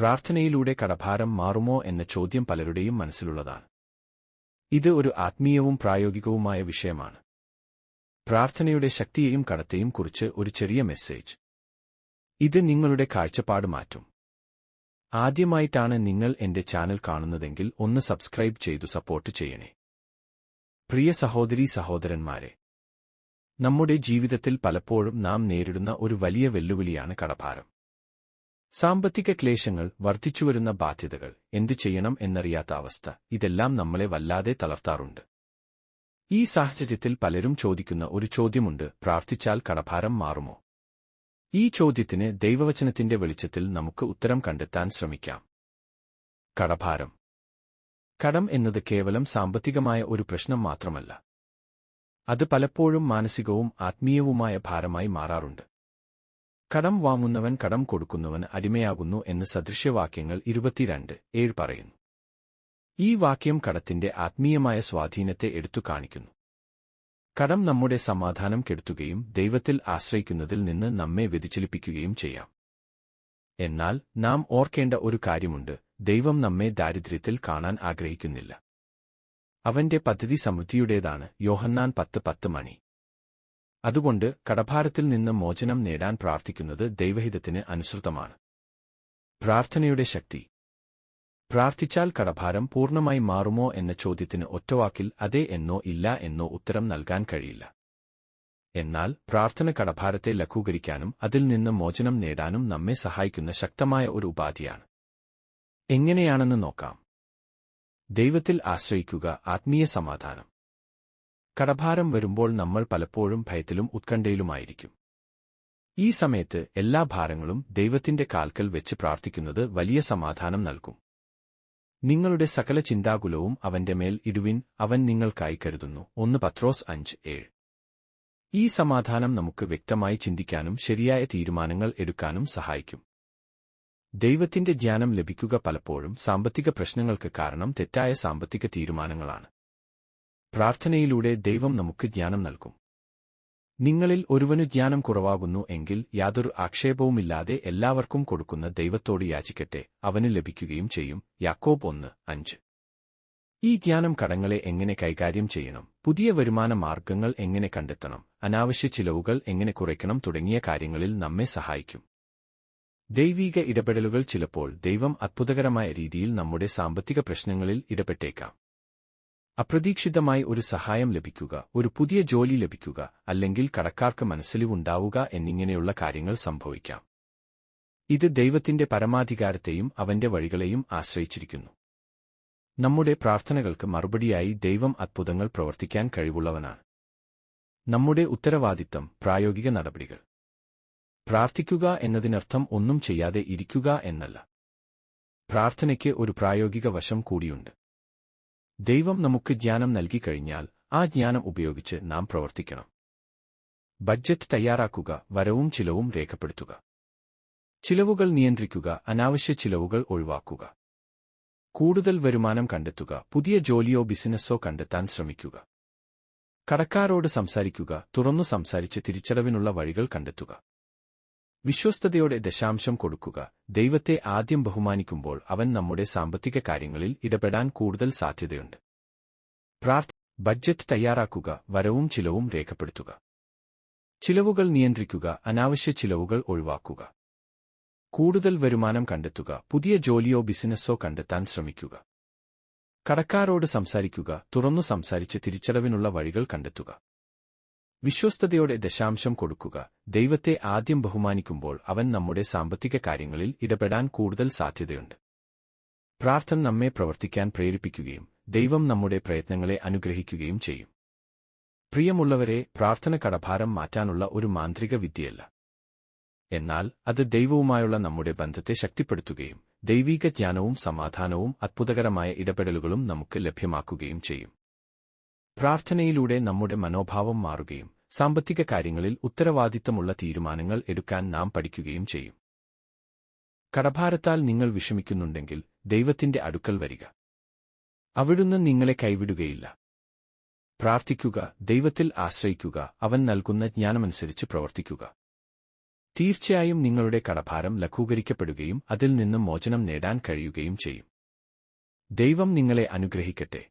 പ്രാർത്ഥനയിലൂടെ കടഭാരം മാറുമോ എന്ന ചോദ്യം പലരുടെയും മനസ്സിലുള്ളതാണ്. ഇത് ഒരു ആത്മീയവും പ്രായോഗികവുമായ വിഷയമാണ്. പ്രാർത്ഥനയുടെ ശക്തിയെയും കടത്തെയും കുറിച്ച് ഒരു ചെറിയ മെസ്സേജ്. ഇത് നിങ്ങളുടെ കാഴ്ചപ്പാട് മാറ്റും. ആദ്യമായിട്ടാണ് നിങ്ങൾ എന്റെ ചാനൽ കാണുന്നതെങ്കിൽ ഒന്ന് സബ്സ്ക്രൈബ് ചെയ്തു സപ്പോർട്ട് ചെയ്യണേ. പ്രിയ സഹോദരീ സഹോദരന്മാരെ നമ്മുടെ ജീവിതത്തിൽ പലപ്പോഴും നാം നേരിടുന്ന ഒരു വലിയ വെല്ലുവിളിയാണ് കടഭാരം. സാമ്പത്തിക ക്ലേശങ്ങൾ വർദ്ധിച്ചുവരുന്ന ബാധ്യതകൾ എന്തു ചെയ്യണം എന്നറിയാത്ത അവസ്ഥ ഇതെല്ലാം നമ്മളെ വല്ലാതെ തളർത്താറുണ്ട്. ഈ സാഹചര്യത്തിൽ പലരും ചോദിക്കുന്ന ഒരു ചോദ്യമുണ്ട് പ്രാർത്ഥിച്ചാൽ കടഭാരം മാറുമോ? ഈ ചോദ്യത്തിന് ദൈവവചനത്തിന്റെ വെളിച്ചത്തിൽ നമുക്ക് ഉത്തരം കണ്ടെത്താൻ ശ്രമിക്കാം. കടഭാരം. കടം എന്നത് കേവലം സാമ്പത്തികമായ ഒരു പ്രശ്നം മാത്രമല്ല. അത് പലപ്പോഴും മാനസികവും ആത്മീയവുമായ ഭാരമായി മാറാറുണ്ട്. കടം വാങ്ങുന്നവൻ കടം കൊടുക്കുന്നവൻ അടിമയാകുന്നു എന്ന് സദൃശ്യവാക്യങ്ങൾ ഇരുപത്തിരണ്ട് ഏഴ് പറയുന്നു. ഈ വാക്യം കടത്തിന്റെ ആത്മീയമായ സ്വാധീനത്തെ എടുത്തു കാണിക്കുന്നു. കടം നമ്മുടെ സമാധാനം കെടുത്തുകയും ദൈവത്തിൽ ആശ്രയിക്കുന്നതിൽ നിന്ന് നമ്മെ വ്യതിചലിപ്പിക്കുകയും ചെയ്യാം. എന്നാൽ നാം ഓർക്കേണ്ട ഒരു കാര്യമുണ്ട് ദൈവം നമ്മെ ദാരിദ്ര്യത്തിൽ കാണാൻ ആഗ്രഹിക്കുന്നില്ല. അവന്റെ പദ്ധതി സമൃദ്ധിയുടേതാണ് യോഹന്നാൻ പത്ത് പത്ത് മണി. അതുകൊണ്ട് കടഭാരത്തിൽ നിന്ന് മോചനം നേടാൻ പ്രാർത്ഥിക്കുന്നത് ദൈവഹിതത്തിന് അനുസൃതമാണ്. പ്രാർത്ഥനയുടെ ശക്തി. പ്രാർത്ഥിച്ചാൽ കടഭാരം പൂർണമായി മാറുമോ എന്ന ചോദ്യത്തിന് ഒറ്റവാക്കിൽ അതെ എന്നോ ഇല്ല എന്നോ ഉത്തരം നൽകാൻ കഴിയില്ല. എന്നാൽ പ്രാർത്ഥന കടഭാരത്തെ ലഘൂകരിക്കാനും അതിൽ നിന്ന് മോചനം നേടാനും നമ്മെ സഹായിക്കുന്ന ശക്തമായ ഒരു ഉപാധിയാണ്. എങ്ങനെയാണെന്ന് നോക്കാം. ദൈവത്തിൽ ആശ്രയിക്കുക ആത്മീയ സമാധാനം. കടഭാരം വരുമ്പോൾ നമ്മൾ പലപ്പോഴും ഭയത്തിലും ഉത്കണ്ഠയിലുമായിരിക്കും. ഈ സമയത്ത് എല്ലാ ഭാരങ്ങളും ദൈവത്തിന്റെ കാൽക്കൽ വെച്ച് പ്രാർത്ഥിക്കുന്നത് വലിയ സമാധാനം നൽകും. നിങ്ങളുടെ സകല ചിന്താകുലവും അവന്റെ മേൽ ഇടുവിൻ അവൻ നിങ്ങൾക്കായി കരുതുന്നു. ഒന്ന് പത്രോസ് അഞ്ച് ഏഴ്. ഈ സമാധാനം നമുക്ക് വ്യക്തമായി ചിന്തിക്കാനും ശരിയായ തീരുമാനങ്ങൾ എടുക്കാനും സഹായിക്കും. ദൈവത്തിന്റെ ജ്ഞാനം ലഭിക്കുക പലപ്പോഴും സാമ്പത്തിക പ്രശ്നങ്ങൾക്ക് കാരണം തെറ്റായ സാമ്പത്തിക തീരുമാനങ്ങളാണ്. പ്രാർത്ഥനയിലൂടെ ദൈവം നമുക്ക് ജ്ഞാനം നൽകും. നിങ്ങളിൽ ഒരുവനു ജ്ഞാനം കുറവാകുന്നു എങ്കിൽ യാതൊരു ആക്ഷേപവുമില്ലാതെ എല്ലാവർക്കും കൊടുക്കുന്ന ദൈവത്തോട് യാചിക്കട്ടെ അവന് ലഭിക്കുകയും ചെയ്യും. യാക്കോബ് ഒന്ന് അഞ്ച്. ഈ ജ്ഞാനം കടങ്ങളെ എങ്ങനെ കൈകാര്യം ചെയ്യണം? പുതിയ വരുമാന മാർഗങ്ങൾ എങ്ങനെ കണ്ടെത്തണം? അനാവശ്യ ചിലവുകൾ എങ്ങനെ കുറയ്ക്കണം തുടങ്ങിയ കാര്യങ്ങളിൽ നമ്മെ സഹായിക്കും. ദൈവീക ഇടപെടലുകൾ ചിലപ്പോൾ ദൈവം അത്ഭുതകരമായ രീതിയിൽ നമ്മുടെ സാമ്പത്തിക പ്രശ്നങ്ങളിൽ ഇടപെട്ടേക്കാം. അപ്രതീക്ഷിതമായി ഒരു സഹായം ലഭിക്കുക ഒരു പുതിയ ജോലി ലഭിക്കുക അല്ലെങ്കിൽ കടക്കാർക്ക് മനസ്സിലുണ്ടാവുക എന്നിങ്ങനെയുള്ള കാര്യങ്ങൾ സംഭവിക്കാം. ഇത് ദൈവത്തിന്റെ പരമാധികാരത്തെയും അവന്റെ വഴികളെയും ആശ്രയിച്ചിരിക്കുന്നു. നമ്മുടെ പ്രാർത്ഥനകൾക്ക് മറുപടിയായി ദൈവം അത്ഭുതങ്ങൾ പ്രവർത്തിക്കാൻ കഴിവുള്ളവനാണ്. നമ്മുടെ ഉത്തരവാദിത്തം പ്രായോഗിക നടപടികൾ. പ്രാർത്ഥിക്കുക എന്നതിനർത്ഥം ഒന്നും ചെയ്യാതെ ഇരിക്കുക എന്നല്ല. പ്രാർത്ഥനയ്ക്ക് ഒരു പ്രായോഗിക വശം കൂടിയുണ്ട്. ദൈവം നമുക്ക് ജ്ഞാനം നൽകിക്കഴിഞ്ഞാൽ ആ ജ്ഞാനം ഉപയോഗിച്ച് നാം പ്രവർത്തിക്കണം. ബഡ്ജറ്റ് തയ്യാറാക്കുക വരവും ചിലവും രേഖപ്പെടുത്തുക. ചിലവുകൾ നിയന്ത്രിക്കുക അനാവശ്യ ചിലവുകൾ ഒഴിവാക്കുക. കൂടുതൽ വരുമാനം കണ്ടെത്തുക പുതിയ ജോലിയോ ബിസിനസ്സോ കണ്ടെത്താൻ ശ്രമിക്കുക. കടക്കാരോട് സംസാരിക്കുക തുറന്നു സംസാരിച്ച് തിരിച്ചടവിനുള്ള വഴികൾ കണ്ടെത്തുക. വിശ്വസ്തയോടെ ദശാംശം കൊടുക്കുക. ദൈവത്തെ ആദ്യം ബഹുമാനിക്കുമ്പോൾ അവൻ നമ്മുടെ സാമ്പത്തിക കാര്യങ്ങളിൽ ഇടപെടാൻ കൂടുതൽ സാധ്യതയുണ്ട്. പ്രാർത്ഥ ബഡ്ജറ്റ് തയ്യാറാക്കുക വരവും ചിലവും രേഖപ്പെടുത്തുക. ചിലവുകൾ നിയന്ത്രിക്കുക അനാവശ്യ ചിലവുകൾ ഒഴിവാക്കുക. കൂടുതൽ വരുമാനം കണ്ടെത്തുക പുതിയ ജോലിയോ ബിസിനസ്സോ കണ്ടെത്താൻ ശ്രമിക്കുക. കടക്കാരോട് സംസാരിക്കുക തുറന്നു സംസാരിച്ച് തിരിച്ചടവിനുള്ള വഴികൾ കണ്ടെത്തുക. വിശ്വസ്തയോടെ ദശാംശം കൊടുക്കുക. ദൈവത്തെ ആദ്യം ബഹുമാനിക്കുമ്പോൾ അവൻ നമ്മുടെ സാമ്പത്തിക കാര്യങ്ങളിൽ ഇടപെടാൻ കൂടുതൽ സാധ്യതയുണ്ട്. പ്രാർത്ഥന നമ്മെ പ്രവർത്തിക്കാൻ പ്രേരിപ്പിക്കുകയും ദൈവം നമ്മുടെ പ്രയത്നങ്ങളെ അനുഗ്രഹിക്കുകയും ചെയ്യും. പ്രിയമുള്ളവരെ പ്രാർത്ഥന കടഭാരം മാറ്റാനുള്ള ഒരു മാന്ത്രിക വിദ്യയല്ല. എന്നാൽ അത് ദൈവവുമായുള്ള നമ്മുടെ ബന്ധത്തെ ശക്തിപ്പെടുത്തുകയും ദൈവീക ജ്ഞാനവും സമാധാനവും അത്ഭുതകരമായ ഇടപെടലുകളും നമുക്ക് ലഭ്യമാക്കുകയും ചെയ്യും. പ്രാർത്ഥനയിലൂടെ നമ്മുടെ മനോഭാവം മാറുകയും സാമ്പത്തിക കാര്യങ്ങളിൽ ഉത്തരവാദിത്തമുള്ള തീരുമാനങ്ങൾ എടുക്കാൻ നാം പഠിക്കുകയും ചെയ്യും. കടഭാരത്താൽ നിങ്ങൾ വിഷമിക്കുന്നുണ്ടെങ്കിൽ ദൈവത്തിന്റെ അടുക്കൽ വരിക. അവിടുന്ന് നിങ്ങളെ കൈവിടുകയില്ല. പ്രാർത്ഥിക്കുക ദൈവത്തിൽ ആശ്രയിക്കുക അവൻ നൽകുന്ന ജ്ഞാനമനുസരിച്ച് പ്രവർത്തിക്കുക. തീർച്ചയായും നിങ്ങളുടെ കടഭാരം ലഘൂകരിക്കപ്പെടുകയും അതിൽ നിന്നും മോചനം നേടാൻ കഴിയുകയും ചെയ്യും. ദൈവം നിങ്ങളെ അനുഗ്രഹിക്കട്ടെ.